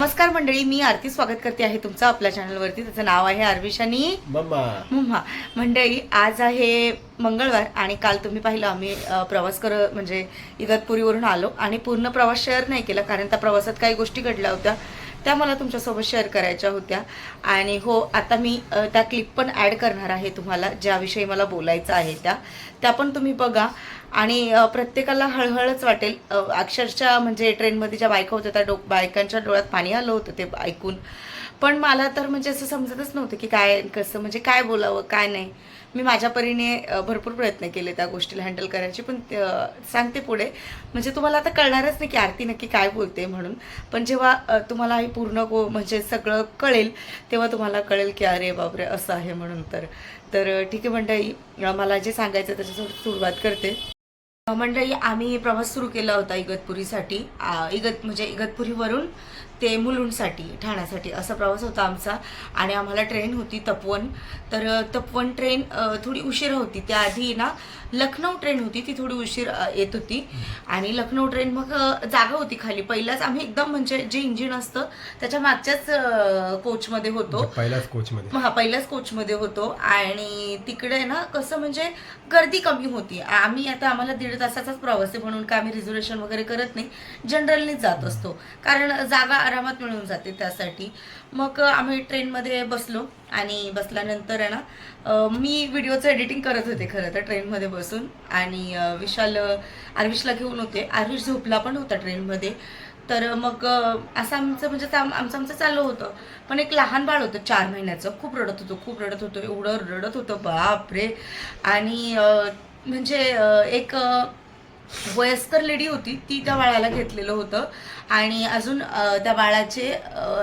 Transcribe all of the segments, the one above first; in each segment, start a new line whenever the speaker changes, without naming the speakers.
नमस्कार मंडळी मी आरती स्वागत करते आहे तुमचं आपल्या चॅनलवरती. त्याचं नाव आहे आरविशानी
मम्मा.
मुम्हा मंडळी आज आहे मंगळवार आणि काल तुम्ही पाहिलं आम्ही प्रवास कर म्हणजे इगतपुरीवरून आलो आणि पूर्ण प्रवास शेअर नाही केला कारण त्या प्रवासात काही गोष्टी घडल्या होत्या. त्या मला तुमच्यासोबत शेअर करायच्या होत्या. आणि हो आता मी त्या क्लिप पण ॲड करणार आहे तुम्हाला ज्याविषयी मला बोलायचं आहे त्या. त्या पण तुम्ही बघा. आणि प्रत्येकाला हळहळच वाटेल. अक्षरशः म्हणजे ट्रेनमध्ये ज्या बायका होत्या त्या डो बायकांच्या डोळ्यात पाणी आलं होतं ते ऐकून. पण मला तर म्हणजे असं समजतच नव्हतं की काय कसं म्हणजे काय बोलावं काय नाही. मी माझ्या परीने भरपूर प्रयत्न केले त्या गोष्टीला हँडल करायची पण सांगते पुढे. म्हणजे तुम्हाला आता कळणारच नाही की आरती नक्की काय बोलते म्हणून. पण जेव्हा तुम्हाला हे पूर्ण गो म्हणजे सगळं कळेल तेव्हा तुम्हाला कळेल की अरे बापरे असं आहे म्हणून तर. तर ठीक आहे मंडळी मला जे सांगायचं त्याच्यासोबत सुरुवात करते. मंडळी आम्ही प्रवास सुरू केला होता इगतपुरीसाठी. इगत म्हणजे इगतपुरीवरून ते मुलुंडसाठी ठाण्यासाठी असा प्रवास होता आमचा. आणि आम्हाला ट्रेन होती तपवन. तर तपवन ट्रेन थोडी उशीर होती. त्याआधी ना लखनौ ट्रेन होती. ती थोडी उशीर येत होती. आणि लखनौ ट्रेन मग जागा होती खाली. पहिलाच आम्ही एकदम म्हणजे जे इंजिन असतं त्याच्या मागच्याच कोचमध्ये होतो.
म्हणजे पहिल्याच कोच मध्ये
हा पहिल्याच कोचमध्ये होतो. आणि तिकडे ना कसं म्हणजे गर्दी कमी होती. आम्ही आता आम्हाला दीड तासाचाच प्रवास आहे म्हणून काय आम्ही रिझर्वेशन वगैरे करत नाही. जनरलनीच जात असतो. कारण जागा आरामात मिळून जाते त्यासाठी. मग आम्ही ट्रेनमध्ये बसलो आणि बसल्यानंतर आहे ना मी व्हिडिओचं एडिटिंग करत होते खरं तर ट्रेनमध्ये बसून. आणि विशाल आरविशला घेऊन होते. आरविश झोपला पण होता ट्रेनमध्ये. तर मग असं आमचं म्हणजे आमचं आमचं चाललं होतं. पण एक लहान बाळ होतं चार महिन्याचं. खूप रडत होतं खूप रडत होतं. एवढं रडत होतं बाप रे आणि म्हणजे एक वयस्कर लेडी होती ती त्या बाळाला घेतलेलं होतं. आणि अजून त्या बाळाचे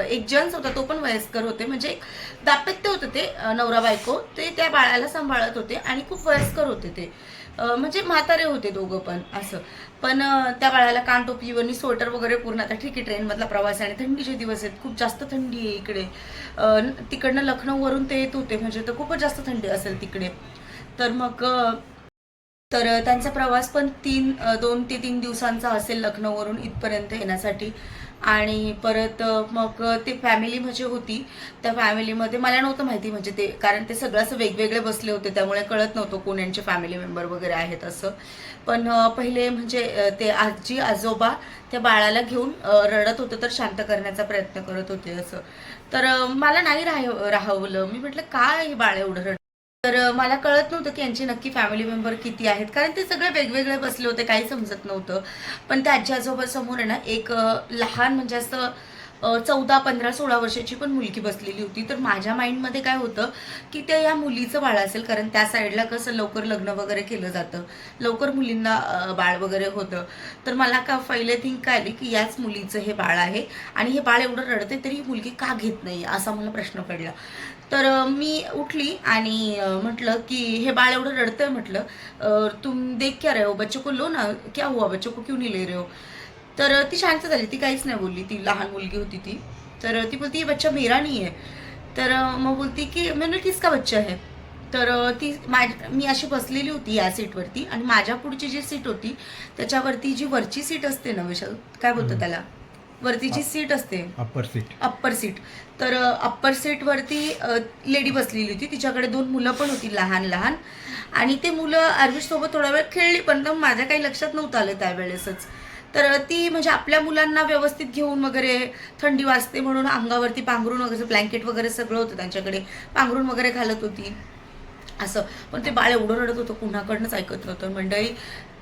एक जन्स होता तो पण वयस्कर होते. म्हणजे एक दाम्पत्य होतं ते नवरा बायको. ते त्या बाळाला सांभाळत होते आणि खूप वयस्कर होते ते. म्हणजे म्हातारे होते दोघं पण असं. पण त्या बाळाला कानटोपी स्वेटर वगैरे पूर्ण. आता ठीक आहे ट्रेनमधला प्रवास आहे आणि थंडीचे दिवस आहेत. खूप जास्त थंडी आहे इकडे. तिकडनं न- तिकडनं लखनौवरून ते येत होते. म्हणजे तर खूपच जास्त थंडी असेल तिकडे. तर मग तर त्यांचा प्रवास पण तीन दोन ते तीन दिवसांचा असेल लखनौवरून इथपर्यंत येण्यासाठी. आणि परत मग ते फॅमिली म्हणजे होती. त्या फॅमिलीमध्ये मला नव्हतं माहिती म्हणजे ते कारण ते सगळं असं वेगवेगळे बसले होते त्यामुळे कळत नव्हतं कोण यांचे फॅमिली मेंबर वगैरे आहेत असं. पण पहिले म्हणजे ते आजी आजोबा त्या बाळाला घेऊन रडत होतं तर शांत करण्याचा प्रयत्न करत होते असं. तर मला नाही राह राहवलं. मी म्हटलं काय हे बाळ एवढं रडत तर मला कळत नव्हतं की यांची नक्की फॅमिली मेंबर किती आहेत. कारण ते सगळे वेगवेगळे बसले होते काही समजत नव्हतं. पण त्या आजी आजोबासमोर आहे ना एक लहान म्हणजे असं चौदा पंधरा सोळा वर्षाची पण मुलगी बसलेली होती. तर माझ्या माइंडमध्ये काय होतं की ते या मुलीचं बाळ असेल. कारण त्या साईडला कसं लवकर लग्न वगैरे केलं जातं. लवकर मुलींना बाळ वगैरे होतं. तर मला का पहिले थिंक काय आली की याच मुलीचं हे बाळ आहे. आणि हे बाळ एवढं रडते तरी ही मुलगी का घेत नाही असा मला प्रश्न पडला. तर मी उठली आणि म्हटलं की हे बाळ एवढं रडतंय म्हटलं. तुम देख क्या रहे हो? बच्चों को लो ना. क्या हुआ? बच्चों को क्यों नहीं ले रहे हो? तर ती शांत झाली. ती काहीच नाही बोलली. ती लहान मुलगी होती ती. तर ती बोलती ये बच्चा मेरा नहीं है. तर मग बोलती की मैंने किसका बच्चा है? तर ती माझ मी अशी बसलेली होती या सीटवरती आणि माझ्या पुढची जी सीट होती त्याच्यावरती जी वरची सीट असते ना विशाल काय बोलतो त्याला? वरती जी सीट असते.
अप्पर सीट
अप्पर सीट तर अप्पर सीटवरती लेडी बसलेली होती. तिच्याकडे दोन मुलं पण होती लहान लहान. आणि ते मुलं आरविश सोबत थोडा वेळ खेळली पण माझ्या काही लक्षात नव्हतं आलं त्यावेळेसच. तर ती म्हणजे आपल्या मुलांना व्यवस्थित घेऊन वगैरे थंडी वाजते म्हणून अंगावरती पांघरून वगैरे ब्लँकेट वगैरे सगळं होतं त्यांच्याकडे. पांघरून वगैरे घालत होती. असं. पण ते बाळ एवढं रडत होतं कुणाकडनंच ऐकत नव्हतं. मंडळी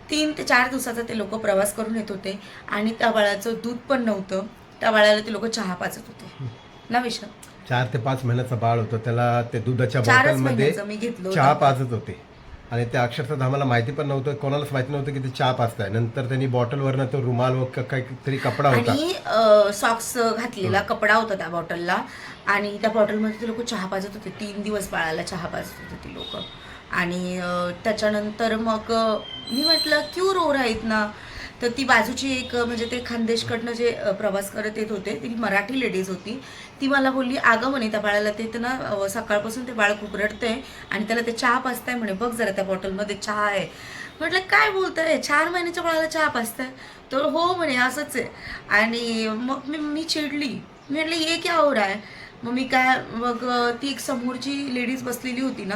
तीन ते चार दिवसाचा ते लोक प्रवास करून येत होते आणि त्या बाळाचं दूध पण नव्हतं. त्या बाळाला ते लोक चहा पाजत होते. ना विशाल?
चार ते पाच महिन्याचं बाळ होतं. त्याला ते दुधाच्या बॉटलमध्ये. चहा पाजत होते. आणि ते अक्षरशः आम्हाला माहिती पण नव्हतं कोणालाच माहिती नव्हतं की ते चहा पाजताय. नंतर त्यांनी बॉटलवरनं तो रुमाल व काहीतरी कपडा होता.
सॉक्स घातलेला कपडा होता त्या बॉटलला. आणि त्या बॉटलमध्ये ते लोक चहा पाजत होते. तीन दिवस बाळाला चहा पाजत होते ती लोक. आणि त्याच्यानंतर मग मी म्हटलं क्यू रो आहेत ना तर ती बाजूची एक म्हणजे ते खानदेशकडनं जे प्रवास करत येत होते ती मराठी लेडीज होती ती मला बोलली अगं म्हणे त्या बाळाला ते ना सकाळपासून ते बाळ खूप रडतंय आणि त्याला ते चहा पाचताय म्हणे बघ जरा त्या बॉटलमध्ये चहा आहे. म्हटलं काय बोलताय? चार महिन्याच्या बाळाला चहा पाचताय तर हो म्हणे असंच आहे. आणि मग मी मी चिडली. मी म्हटलं ये क्या हो रहा मग मी काय मग ती एक समोरची लेडीज बसलेली होती ना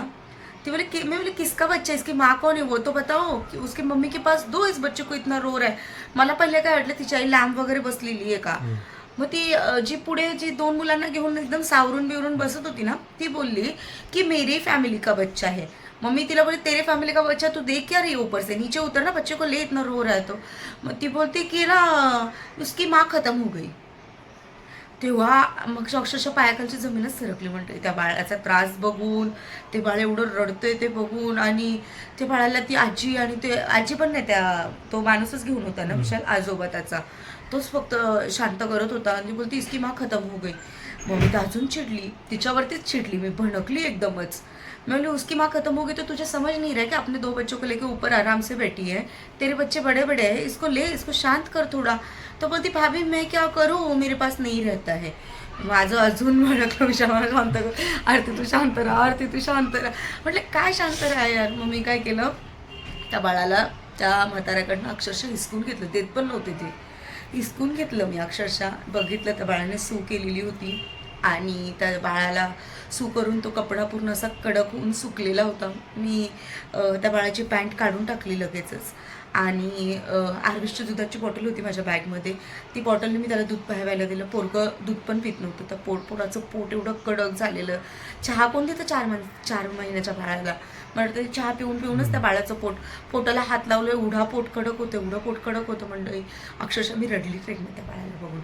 ती बोले कि मैं बोले किसका बच्चा है? इसकी माँ कौन है? वो तो बताओ कि उसकी मम्मी के पास दो इस बच्चे को इतना रो रहा है। मला पहिले काय वाटलं तिची आई लॅम्प वगैरे बसलेली आहे का? मग ती जी पुढे जी दोन मुलांना घेऊन एकदम सावरून बिवरून बसत होती ना ती बोलली की मेरी फॅमिली का बच्चा है? मम्मी तिला बोली तेरे फैमिली का बच्चा तू देख क्या रही है ऊपर से? नीचे उतर ना बच्चे को ले इतना रो रहा है तो। मग ती बोलती की ना उसकी माँ खत्म हो गई। तेव्हा मग अक्षरशः पायाखालची जमीनच सरकली म्हणते त्या बाळाचा त्रास बघून ते बाळ एवढं रडतंय ते बघून आणि ते बाळाला ती आजी आणि ते आजी पण नाही त्या तो माणूसच घेऊन होता ना विशाल आजोबा त्याचा. तोच फक्त शांत करत होता आणि बोलती इसकी माँ खतम हो गई. मग मी अजून चिडली तिच्यावरतीच चिडली मी भणकली एकदमच. मैं बोली उसकी माँ खत्म हो गई तो तुझे समझ नहीं रहा है कि अपने दो बच्चों को लेके ऊपर आराम से बैठी है। तेरे बच्चे बड़े बड़े हैं इसको ले इसको शांत कर थोड़ा। तो बोलती भाभी मैं क्या करूँ? वो मेरे पास नहीं रहता है। माझं अजून भडकलं विषय मला शांत हो, कर हो। आरती तू शांत राहा आरती तू शांत राहा। म्हटलं काय शांत राहा यार? मग मी काय केलं? त्या बाळाला त्या म्हाताऱ्याकडनं अक्षरशः हिसकून घेतलं. देत पण नव्हते ते. हिसकून घेतलं मी अक्षरशः. बघितलं त्या बाळाने सू केलेली होती. आणि त्या बाळाला सू करून तो कपडा पूर्ण असा कडक होऊन सुकलेला होता. मी त्या बाळाची पॅन्ट काढून टाकली लगेचच. आणि आर्विसच्या दुधाची बॉटल होती माझ्या बॅगमध्ये. ती बॉटलने मी त्याला दूध प्यावायला दिलं. पोरगं दूध पण पित नव्हतं. त्या पोट पोराचं पोट एवढं कडक झालेलं. चहा कोण देतं चार मान चार महिन्याच्या बाळाला? म्हणतं ते चहा पिऊन पिऊनच त्या बाळाचं पोट पोटाला हात लावलं. एवढा पोट कडक होतं एवढं पोट कडक होतं मंडळी. अक्षरशः मी रडली ट्रेनमध्ये त्या बाळाला बघून.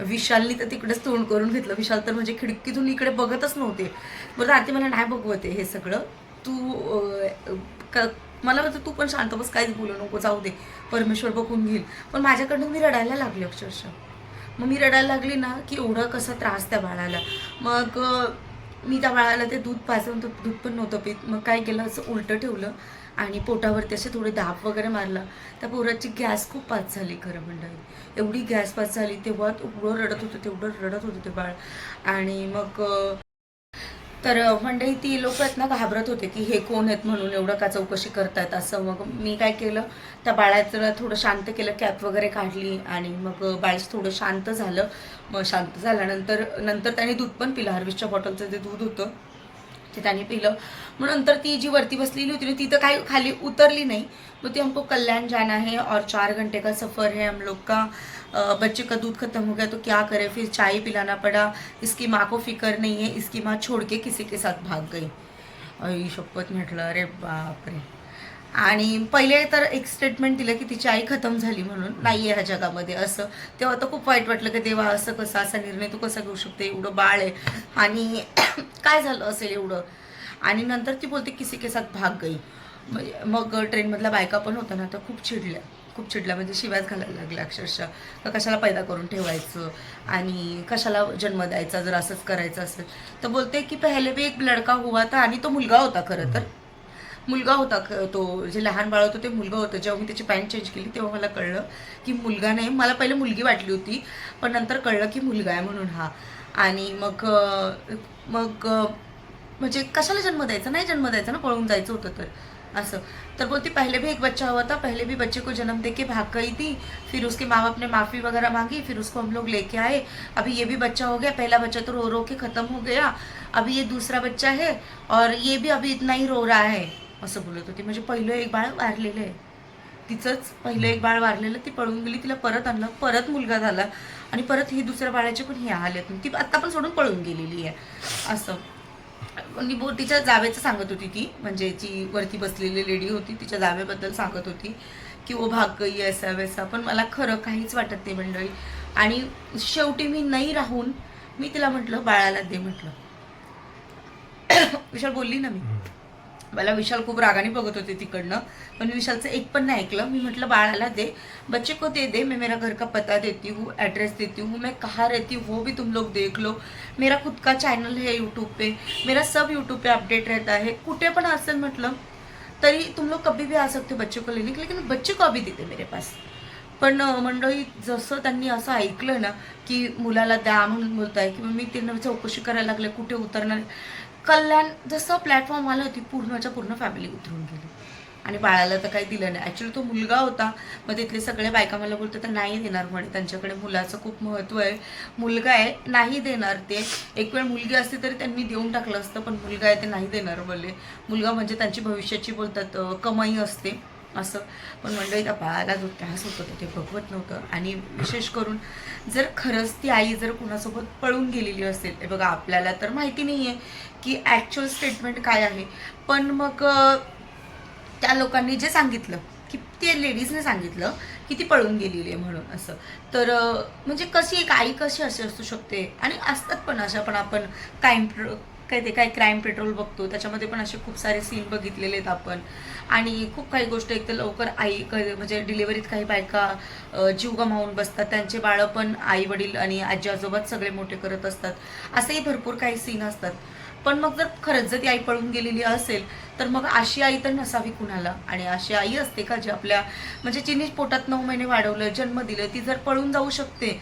विशालनी तर तिकडेच तोंड करून घेतलं. विशाल तर म्हणजे खिडकीतून इकडे बघतच नव्हते. बरं आरती मला नाही बघवते हे सगळं. तू मला वाटतं तू पण शांत बस काहीच बोलू नको जाऊ दे. परमेश्वर बघून घेईल. पण माझ्याकडनं मी रडायला लागले अक्षरशः. मग मी रडायला लागली ना की एवढा कसा त्रास त्या बाळाला. मग मी त्या बाळाला ते दूध पाजवून दूध पण नव्हतं पीत. मग काय केलं? असं उलटं ठेवलं. आणि पोटावरती असे थोडे दाब वगैरे मारला त्या पोराची गॅस खूप पास झाली खरं मंडळी एवढी गॅस पास झाली तेव्हा एवढं रडत होतं तेवढं रडत होतं ते बाळ. आणि मग तर मंडळी ती लोक आहेत ना घाबरत होते की हे कोण आहेत म्हणून एवढं का चौकशी करतायत असं. मग मी काय केलं त्या बाळाचं थोडं शांत केलं कॅप वगैरे काढली आणि मग बाळच थोडं शांत झालं. मग शांत झाल्यानंतर नंतर त्याने दूध पण पिलं हार्विसच्या बॉटलचं जे दूध होतं. ते त्याने पिलं. मग नंतर ती जी वरती बसलेली होती ना ती तर काही खाली उतरली नाही. मग ती हमको कल्याण जाना है और चार घंटे का सफ़र है हम लोग का. बच्चे का दूध खत्म हो गया तो क्या करे? फिर चाय पिलाना पड़ा। इसकी माँ को फिक्र नहीं है इसकी माँ छोड़ के किसी के साथ भाग गई। आई शपथ म्हटलं अरे बापरे आणि पहिले तर एक स्टेटमेंट दिलं की तिची आई खतम झाली म्हणून नाही आहे ह्या जगामध्ये असं. तेव्हा तर खूप वाईट वाटलं की देवा असं कसं असा निर्णय तू कसा घेऊ शकते? एवढं बाळ आहे. आणि काय झालं असेल एवढं? आणि नंतर ती बोलते किसी के साथ भाग गई. म्हणजे मग ट्रेनमधल्या बायका पण होत्या ना तर खूप चिडल्या. खूप चिडल्या म्हणजे शिव्याच घालायला लागल्या अक्षरशः. का कशाला पैदा करून ठेवायचं? आणि कशाला जन्म द्यायचा? जर असंच करायचं असेल. तर बोलते की पहिले बी एक लडका हुआ था आणि तो मुलगा होता खरं तर. मुलगा होता तो जे लहान बाळ होतं ते मुलगा होतं. जेव्हा मी त्याची पॅन्ट चेंज केली तेव्हा मला कळलं की मुलगा नाही. मला पहिले मुलगी वाटली होती पण नंतर कळलं की मुलगा आहे म्हणून हा. आणि मग मग म्हणजे कशाला जन्म द्यायचा? नाही जन्म द्यायचा ना पळून जायचं होतं तर. असं. तर बोलती पहले भी एक बच्चा हुआ था पहले भी बच्चे को जन्म दे के भाग गई थी. फिर उसके माँ बाप ने माफ़ी वगैरह मांगी. फिर उसको हम लोग लेके आए. अभी ये भी बच्चा हो गया. पहला बच्चा तो रो रो के ख़त्म हो गया. अभी ये दूसरा बच्चा है और ये भी अभी इतना ही रो रहा है. असं बोलत होती. म्हणजे पहिलं एक बाळ वारलेलं आहे. तिचंच पहिलं एक बाळ वारलेलं ती पळून गेली तिला परत आणलं परत मुलगा झाला आणि परत ही दुसऱ्या बाळाचे पण हे आलेत. ती आत्ता पण सोडून पळून गेलेली आहे. असं. मी बो तिच्या जावेचं सांगत होती ती. म्हणजे जी वरती बसलेली लेडी होती तिच्या जावेबद्दल सांगत होती की ओ भाग गई असा वैसा. पण मला खरं काहीच वाटत नाही मंडळी. आणि शेवटी मी नाही राहून मी तिला म्हटलं बाळाला दे म्हटलं. विशाल बोलली ना मी. मला विशाल खूप रागाने बघत होते तिकडनं पण विशालचं एक पण नाही ऐकलं. मी म्हटलं बाळाला दे. बच्चे को दे दे. मैं मेरा घर का पता देती हूँ एड्रेस देती हूँ. मैं कहाँ रहती हूँ वो भी तुम लोग देख लो. मेरा खुद का चॅनल है यूट्यूब पे. मेरा सब यूट्यूब पे अपडेट रहता है. कुठे पण असेल म्हटलं तरी तुम लोग कभी भी आ सकते हो बच्चे को लेने के लेकिन बच्चे को अभी देते मेरे पास. पण मंडळी जसं त्यांनी असं ऐकलं ना की मुलाला द्या म्हणून बोलताय किंवा मी त्यांना चौकशी करायला लागले कुठे उतरणार? कल्याण जसं प्लॅटफॉर्म आलं होती पूर्णच्या पूर्ण फॅमिली उतरून गेली. आणि बाळाला तर काही दिलं नाही. ॲक्च्युली तो मुलगा होता मग तिथले सगळे बायका मला बोलतात तर नाही देणार म्हणे. त्यांच्याकडे मुलाचं खूप महत्त्व आहे. मुलगा आहे नाही देणार ते. एक वेळ मुलगी असती तरी त्यांनी देऊन टाकलं असतं पण मुलगा आहे ते नाही देणार बोलले मुलगा म्हणजे त्यांची भविष्याची बोलतात कमाई असते. असं. पण मंडळी त्या बाळाला जो त्रास होत होता ते भगवत नव्हतं. आणि विशेष करून जर खरंच ती आई जर कुणासोबत पळून गेलेली असेल बघा आपल्याला तर माहिती नाही आहे की ॲक्च्युअल स्टेटमेंट काय आहे. पण मग त्या लोकांनी जे सांगितलं की ते लेडीजने सांगितलं की ती पळून गेलेली आहे म्हणून असं. तर म्हणजे कशी एक आई कशी अशी असू शकते? आणि असतात पण अशा पण आपण काय काय ते काय क्राईम पेट्रोल बघतो. त्याच्यामध्ये पण असे खूप सारे सीन बघितलेले आहेत आपण. आणि खूप काही गोष्ट एक तर लवकर आई क- म्हणजे डिलिव्हरीत काही बायका जीव गमावून बसतात. त्यांचे बाळं पण आई वडील आणि आजी आजोबाच सगळे मोठे करत असतात. असेही भरपूर काही सीन असतात. पण मग जर खरंच जर ती आई पळून गेलेली असेल तर मग अशी आई तर नसावी कुणाला? आणि अशी आई असते का जी आपल्या म्हणजे जिने पोटात नऊ महिने वाढवलं जन्म दिलं ती जर पळून जाऊ शकते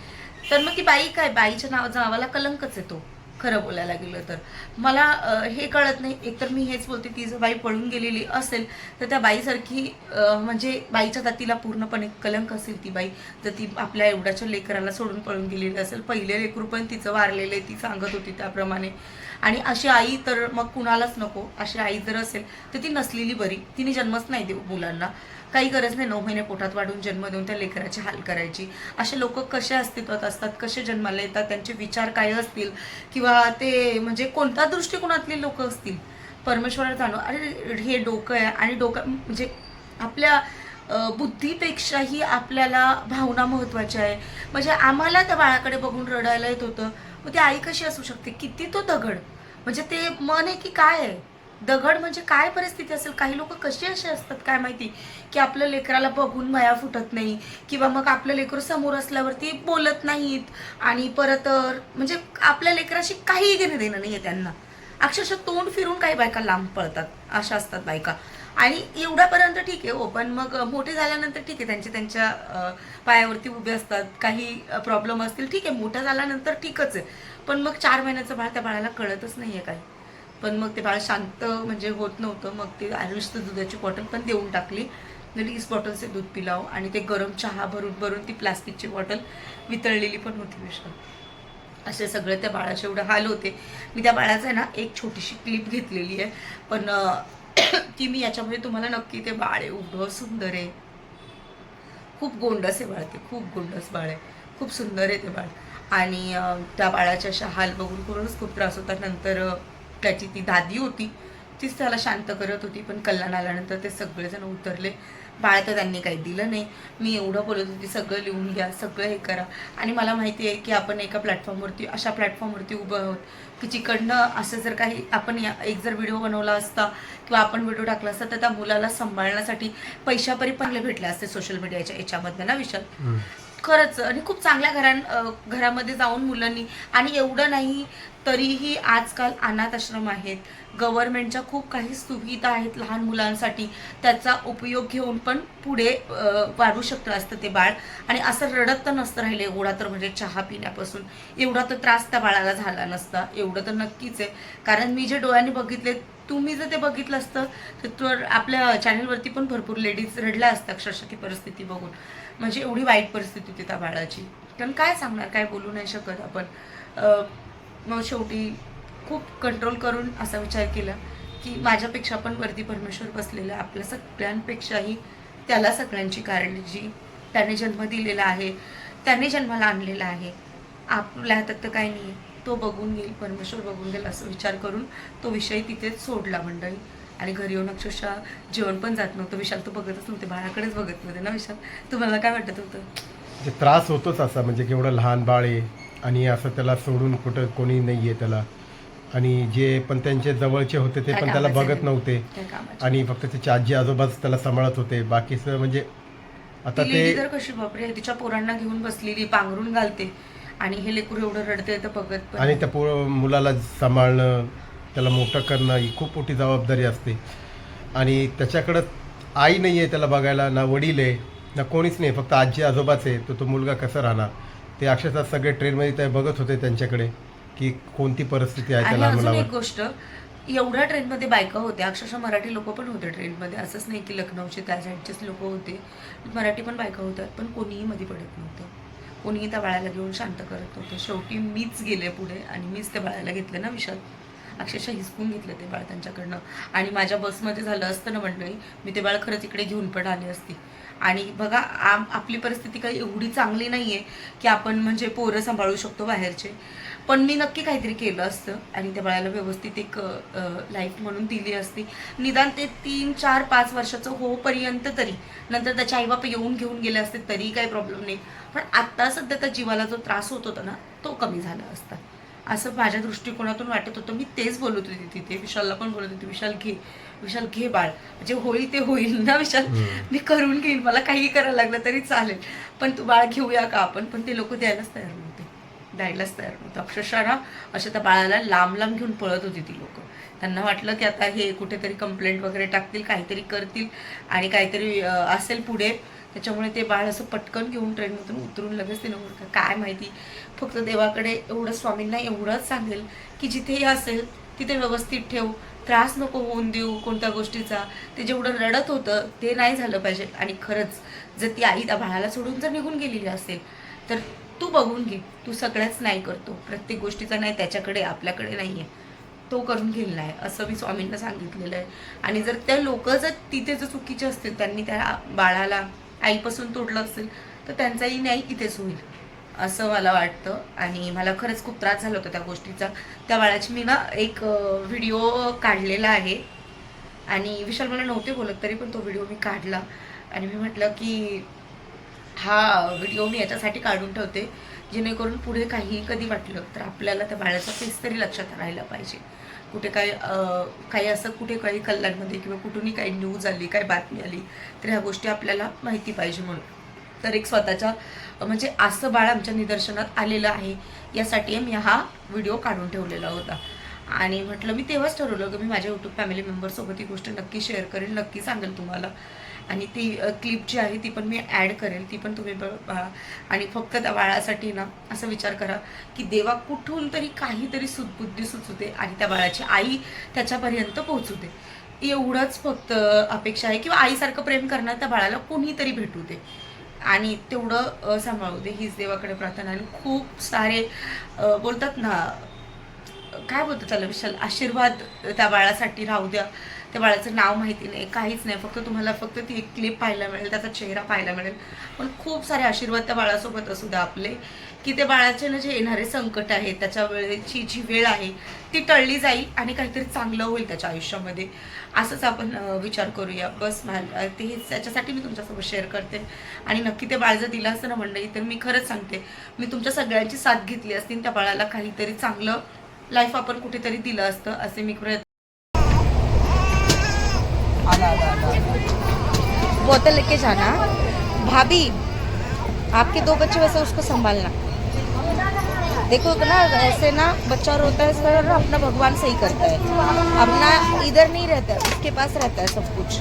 तर मग ती बाई काय? बाईच्या नाव नावाला कलंकच येतो खरं बोलायला गेलं तर. मला हे कळत नाही. एकतर मी हेच बोलते ती जर बाई पळून गेलेली असेल तर त्या बाईसारखी म्हणजे बाईच्या जातीला पूर्णपणे कलंक असेल ती बाई. तर ती आपल्या एवढ्याच्या लेकराला सोडून पळून गेलेली असेल पहिले लेकरू पण तिचं वारलेलं ती सांगत होती त्याप्रमाणे. आणि अशी आई तर मग कुणालाच नको. अशी आई जर असेल तर ती नसलेली बरी. तिने जन्मच नाही देऊ मुलांना. काही गरज नाही नऊ महिने पोटात वाढून जन्म देऊन त्या लेकराची हाल करायची. असे लोक कसे अस्तित्वात असतात कसे जन्माला येतात त्यांचे विचार काय असतील? किंवा ते म्हणजे कोणत्या दृष्टिकोनातले लोक असतील? परमेश्वराला जाणू. अरे हे डोकं आहे आणि डोकं म्हणजे आपल्या बुद्धीपेक्षाही आपल्याला भावना महत्त्वाच्या आहे. म्हणजे आम्हाला त्या बाळाकडे बघून रडायला येत होतं. मग ती आई कशी असू शकते? किती तो दगड? म्हणजे ते मन आहे की काय आहे? दगड म्हणजे काय परिस्थिती असेल? काही लोक कशी असे असतात काय माहिती? की आपल्या लेकराला बघून माया फुटत नाही किंवा मग आपलं लेकरं समोर असल्यावरती बोलत नाहीत आणि परत म्हणजे आपल्या लेकराशी काही घेणं देणं नाही आहे त्यांना. अक्षरशः तोंड फिरून काही बायका लांब पळतात अशा असतात बायका. आणि एवढ्यापर्यंत ठीक आहे हो पण मग मोठे झाल्यानंतर ठीक आहे त्यांचे त्यांच्या पायावरती उभे असतात काही प्रॉब्लेम असतील ठीक आहे मोठा झाल्यानंतर ठीकच आहे. पण मग चार महिन्याचं बाळ त्या बाळाला कळतच नाही आहे काही. पण मग ते बाळ शांत म्हणजे होत नव्हतं. मग ते आयुष्य दुधाची बॉटल पण देऊन टाकली. म्हणजे वीस बॉटलचे दूध पिलाव आणि ते गरम चहा भरून भरून ती प्लास्टिकची बॉटल वितळलेली पण होती विषय असे सगळे त्या बाळाचे एवढे हाल होते. मी त्या बाळाचं आहे ना एक छोटीशी क्लिप घेतलेली आहे. पण ती मी याच्यामध्ये तुम्हाला नक्की ते बाळ एवढं सुंदर आहे. खूप गोंडस आहे बाळ ते. खूप गोंडस बाळ आहे. खूप सुंदर आहे ते बाळ. आणि त्या बाळाच्या अशा हाल बघून करूनच खूप त्रास होता. नंतर त्याची ती दादी होती तीच त्याला शांत करत होती. पण कल्याण आल्यानंतर ते सगळेजण उतरले. बाळ तर त्यांनी काही दिलं नाही. मी एवढं बोलत होती सगळं लिहून घ्या सगळं हे करा. आणि मला माहिती आहे की आपण एका प्लॅटफॉर्मवरती अशा प्लॅटफॉर्मवरती उभं आहोत की जिकडनं असं जर काही आपण या एक जर व्हिडिओ बनवला असता किंवा आपण व्हिडिओ टाकला असता तर त्या मुलाला सांभाळण्यासाठी पैशापरी पहिले भेटले असते सोशल मीडियाच्या याच्यामधनं ना विशाल? खरंच आणि खूप चांगल्या घरां घरामध्ये जाऊन मुलांनी आणि एवढं नाही तरीही आजकाल अनाथ आश्रम आहेत. गव्हर्नमेंटच्या खूप काही सुविधा आहेत लहान मुलांसाठी. त्याचा उपयोग घेऊन पण पुढे वाढू शकतं असतं ते बाळ. आणि असं रडत तर नसतं राहिले एवढा तर म्हणजे चहा पिण्यापासून. एवढा तर त्रास त्या बाळाला झाला नसता. एवढं तर नक्कीच आहे. कारण मी जे डोळ्यांनी बघितले तुम्ही जर ते बघितलं असतं तर आपल्या चॅनलवरती पण भरपूर लेडीज रडल्या असतात अक्षरशः ती परिस्थिती बघून. म्हणजे एवढी वाईट परिस्थिती होती त्या बाळाची. कारण काय सांगणार काय बोलू नाही शकत आपण. मग शेवटी खूप कंट्रोल करून असा विचार केला की माझ्यापेक्षा पण वरती परमेश्वर बसलेला आहे. आपल्या सगळ्यांपेक्षाही त्याला सगळ्यांची काळजी त्याने जन्म दिलेला आहे त्याने जन्माला आणलेला आहे. आपल्या हातात तर काही नाही तो बघून घेईल परमेश्वर बघून घेईल असं विचार करून तो विषय तिथेच सोडला मंडळी. आणि घरी येऊन अक्षरशः जेवण पण जात नव्हतं. विशाल तो बघतच नव्हते बाळाकडेच बघत नव्हते ना विशाल? तुम्हाला काय वाटत होतं?
म्हणजे त्रास होतोच असा म्हणजे केवढं लहान बाळ आहे आणि असं त्याला सोडून कुठं कोणी नाही आहे त्याला. आणि जे पण त्यांचे जवळचे होते ते पण त्याला बघत नव्हते. आणि फक्त त्याचे आजी आजोबाच त्याला सांभाळत होते. बाकीचं म्हणजे आता
ती कशी बापरे तिच्या पोरांना घेऊन बसलेली पांघरून घालते. आणि हे लेकरू एवढं रडते तर बघत पण
आणि त्या पो मुलाला सांभाळणं त्याला मोठं करणं ही खूप मोठी जबाबदारी असते. आणि त्याच्याकडं आई नाही आहे त्याला बघायला ना वडील आहे ना कोणीच नाही फक्त आजी आजोबाच आहे तर तो मुलगा कसा राहणार? ते अक्षरशः सगळे ट्रेनमध्ये ते बघत होते त्यांच्याकडे की कोणती परिस्थिती आहे त्या
आणि
लहान
अजून एक
मुलावर.
गोष्ट एवढ्या ट्रेनमध्ये बायका होत्या अक्षरशः मराठी लोक पण होते ट्रेनमध्ये. असंच नाही की लखनौचे त्या साईडचेच लोक होते. मराठी पण बायका होत्या पण कोणीही मध्ये पडत नव्हतं. कोणीही त्या बाळाला घेऊन शांत करत नव्हतं. शेवटी मीच गेले पुढे आणि मीच त्या बाळाला घेतलं ना विशाल अक्षरशः हिसकून घेतलं ते बाळ त्यांच्याकडनं. आणि माझ्या बसमध्ये झालं असतं ना मंडळी मी ते बाळ खरंच इकडे घेऊन पण आले असती. आणि बघा आम आपली परिस्थिती काही एवढी चांगली नाही आहे की आपण म्हणजे पोरं सांभाळू शकतो बाहेरचे. पण मी नक्की काहीतरी केलं असतं आणि त्या बाळाला व्यवस्थित एक लाईफ म्हणून दिली असती. निदान ते तीन चार पाच वर्षाचं होपर्यंत तरी. नंतर त्याचे आईबाप येऊन घेऊन गेले असते तरी काही प्रॉब्लेम नाही. पण आत्ता सध्या त्या जीवाला जो त्रास होत होता ना तो कमी झाला असता. असं माझ्या दृष्टिकोनातून वाटत होतं. मी तेच बोलत होते तिथे. विशालला पण बोलत होते विशाल घे. विशाल घे बाळ. म्हणजे होईल ते होईल ना विशाल. मी करून घेईन. मला काही करायला लागलं तरी चालेल. पण तू बाळ घेऊया का आपण? पण ते लोक द्यायलाच तयार नव्हते. द्यायलाच तयार नव्हतं. अक्षरशः ना अशा त्या बाळाला लांब लांब घेऊन पळत होती ती लोक. त्यांना वाटलं की आता हे कुठेतरी कंप्लेंट वगैरे टाकतील काहीतरी करतील आणि काहीतरी असेल पुढे. त्याच्यामुळे ते बाळ असं पटकन घेऊन ट्रेनमधून उतरून लगेच ते नव्हतं काय माहिती? फक्त देवाकडे एवढं स्वामींना एवढंच सांगेल की जिथेही असेल तिथे व्यवस्थित ठेव. त्रास नको होऊन देऊ कोणत्या गोष्टीचा. ते जेवढं रडत होतं ते नाही झालं पाहिजे. आणि खरंच जर ती आई त्या बाळाला सोडून जर निघून गेलेली असेल तर तू बघून घे. तू सगळ्याच नाही करतो. प्रत्येक गोष्टीचा नाही त्याच्याकडे आपल्याकडे नाही आहे तो करून गेलेला आहे. असं मी स्वामींना सांगितलेलं आहे. आणि जर त्या लोक जर तिथे जर चुकीचे असतील त्यांनी त्या बाळाला आईपासून तोडलं असेल तर त्यांचाही न्याय इथेच होईल असं मला वाटतं. आणि मला खरंच खूप त्रास झाला होता त्या गोष्टीचा. त्या बाळाची मी ना एक व्हिडिओ काढलेला आहे. आणि विशाल मला नव्हते बोलत तरी पण तो व्हिडिओ मी काढला. आणि मी म्हटलं की हा व्हिडिओ मी याच्यासाठी काढून ठेवते जेणेकरून पुढे काही कधी वाटलं तर आपल्याला त्या बाळाचा फेस तरी लक्षात राहिला पाहिजे. कुठे काय काही असं कुठे काही कल्याणमध्ये किंवा कुठूनही काही न्यूज आली काही बातमी आली तर ह्या गोष्टी आपल्याला माहिती पाहिजे म्हणून. तर एक स्वतःच्या म्हणजे असं बाळ आमच्या निदर्शनात आलेलं आहे यासाठी मी हा व्हिडिओ काढून ठेवलेला होता. आणि म्हटलं मी तेव्हाच ठरवलं की मी माझ्या यूट्यूब फॅमिली मेंबरसोबत ही गोष्ट नक्की शेअर करेल नक्की सांगेल तुम्हाला. आणि ती क्लिप जी आहे ती पण मी ॲड करेल ती पण तुम्ही बघ- पहा. आणि फक्त त्या बाळासाठी ना असा विचार करा की देवा कुठून तरी काहीतरी सुदबुद्धी सुचवते आणि त्या बाळाची आई त्याच्यापर्यंत पोहोचू दे एवढंच फक्त अपेक्षा आहे किंवा आईसारखं प्रेम करणार त्या बाळाला कोणीतरी भेटू दे. आणि तेवढं सांभाळू दे. हीच देवाकडे प्रार्थना आणि खूप सारे बोलतात ना काय बोलतो त्याला विशाल? आशीर्वाद त्या बाळासाठी राहू द्या. त्या बाळाचं नाव माहिती नाही काहीच नाही. फक्त तुम्हाला फक्त ती एक क्लिप पाहायला मिळेल त्याचा चेहरा पाहायला मिळेल. पण खूप सारे आशीर्वाद त्या बाळासोबत असू द्या आपले की ते बाळाचे ना जे येणारे संकट आहे त्याच्या वेळेची जी वेळ आहे ती टळली जाईल आणि काहीतरी चांगलं होईल त्याच्या आयुष्यामध्ये. असंच आपण विचार करूया. बस मला ते त्याच्यासाठी मी तुमच्यासोबत शेअर करते. आणि नक्की ते बाळ जर दिलं असतं ना मंडळी तर मी खरंच सांगते मी तुमच्या सगळ्यांची साथ घेतली असती त्या बाळाला काहीतरी चांगलं लाईफ आपण कुठेतरी दिलं असतं असे मी प्रयत्न बोतल लेके जाना। भाभी, आपके दो बच्चे वैसे उसको संभालना। देखो ना ऐसे ना, बच्चा रोता है ना अपना भगवान सही करता है। अपना इधर नहीं रहता है, उसके पास रहता है सब कुछ।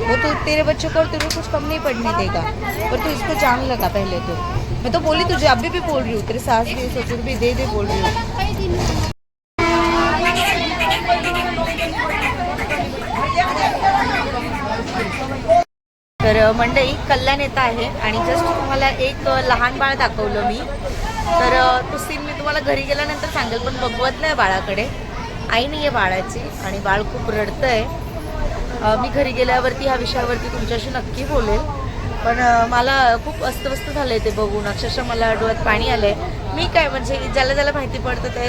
वो तो तेरे बच्चों को और तुझे कुछ कम नहीं पड़ने देगा। पर तू इसको जान लगा पहले तो। मैं तो बोली तुझे अभी भी बोल रही हूँ, तेरे सास भी, ससुर भी, दे दे बोल रही हूँ। तर मंडई कल्याण येत आहे आणि जस्ट तुम्हाला एक लहान बाळ दाखवलं मी. तर तो सीन मी तुम्हाला घरी गेल्यानंतर सांगेल पण बघवत नाही बाळाकडे. आई नाही आहे बाळाची आणि बाळ खूप रडतं आहे मी घरी गेल्यावरती ह्या विषयावरती तुमच्याशी नक्की बोलेल. पण मला खूप अस्तव्यस्त झालं आहे ते बघून. अक्षरशः मला डोळ्यात पाणी आलं आहे मी काय म्हणजे ज्याला ज्याला माहिती पडतं ते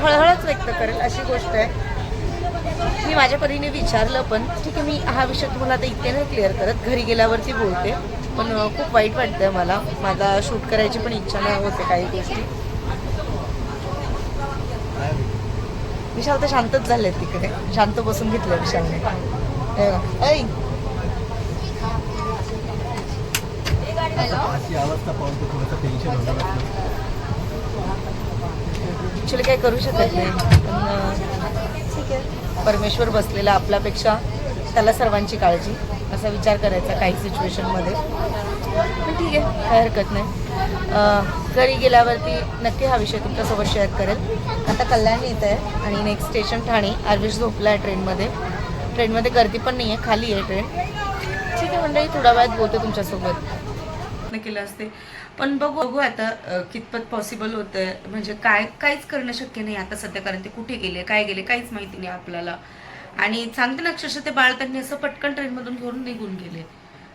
हळहळच व्यक्त करेल अशी गोष्ट आहे. मी माझ्या परीने विचारलं पण ठीक आहे मी हा विषय तुम्हाला आता इथे नाही क्लिअर करत घरी गेल्यावरती बोलते. पण खूप वाईट वाटतंय मला. माझा शूट करायची पण इच्छा नाही होते काही गोष्टी. विशाल तर शांतच झाले तिकडे. शांत बसून घेतलं विशालने. ऐ! ॲक्च्युली काय करू शकत नाही. परमेश्वर बसलेला आपल्यापेक्षा त्याला सर्वांची काळजी असा विचार करायचा काही सिच्युएशनमध्ये. पण ठीक आहे काही हरकत नाही. घरी गेल्यावरती नक्की हा विषय तुमच्यासोबत शेअर करेल. आता कल्याण येत आहे आणि नेक्स्ट स्टेशन ठाणे आर्विश झोपला आहे ट्रेनमध्ये. ट्रेनमध्ये गर्दी पण नाही आहे खाली आहे ट्रेन. ठीक आहे मंडळी थोड्या वेळात बोलतो तुमच्यासोबत. प्रयत्न केला असते. पण बघू बघू आता कितपत पॉसिबल होतं म्हणजे काय काहीच करणं शक्य नाही आता सध्या कारण ते कुठे गेले काय गेले काहीच माहिती नाही आपल्याला. आणि सांगते ना अक्षरशः ते बाळ त्यांनी असं पटकन ट्रेनमधून घेऊन निघून गेले.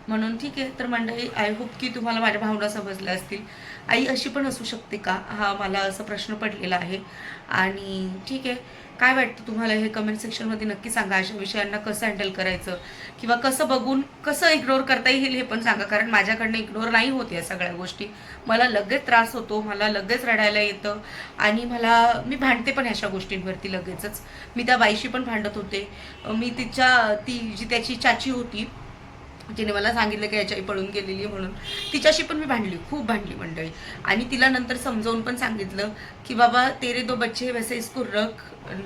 म्हणून ठीक आहे तर मंडळी आय होप की तुम्हाला माझ्या भावना समजल्या असतील. आई अशी पण असू शकते का? हा मला असा प्रश्न पडलेला आहे. आणि ठीक आहे काय वाटतं तुम्हाला हे कमेंट सेक्शनमध्ये नक्की सांगा. अशा विषयांना कसं हँडल करायचं? किंवा कसं बघून कसं इग्नोर करता येईल हे पण सांगा. कारण माझ्याकडनं इग्नोर नाही होत या सगळ्या गोष्टी. मला लगेच त्रास होतो मला लगेच रडायला येतं. आणि मला मी भांडते पण अशा गोष्टींवरती लगेचच. मी त्या बाईशी पण भांडत होते. मी तिच्या ती जी त्याची चाची होती तिने मला सांगितलं की याच्याही पळून गेलेली म्हणून. तिच्याशी पण मी भांडली खूप भांडली मंडळी. आणि तिला नंतर समजावून पण सांगितलं की बाबा तेरे दो बच्चे वैसे इसको रख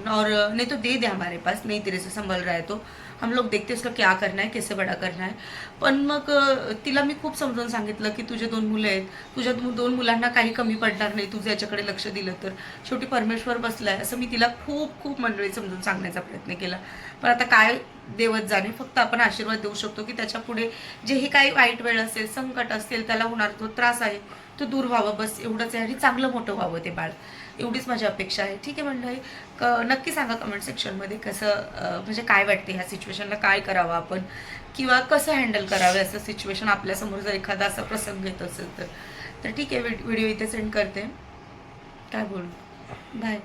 और नहीं तो दे दे हमारे पास नहीं तेरे से संभल रहा है तो. हम लोग देखते उसका क्या करना है कैसे बडा करना है। पण मग तिला मी खूप समजावून सांगितलं की तुझे दोन मुलं आहेत. तुझ्या दोन मुलांना काही कमी पडणार नाही. तुझं याच्याकडे लक्ष दिलं तर. शेवटी परमेश्वर बसला आहे असं मी तिला खूप खूप मंडळी समजून सांगण्याचा प्रयत्न केला. पण आता काय देवत जाणे फक्त आपण आशीर्वाद देऊ शकतो की त्याच्या पुढे जेही काही वाईट वेळ असेल संकट असेल त्याला होणार तो त्रास आहे तो दूर व्हावा बस एवढंच आहे. आणि चांगलं मोठं व्हावं ते बाळ. एवढीच माझी अपेक्षा आहे. ठीक आहे मंडळी क नक्की सांगा कमेंट सेक्शनमध्ये कसं म्हणजे काय वाटते ह्या सिच्युएशनला काय करावं आपण? किंवा कसं हँडल करावे असं सिच्युएशन आपल्यासमोर जर एखादा असा प्रसंग येत असेल तर? तर ठीक आहे व्हिडिओ इथे सेंड करते. काय बोलू? बाय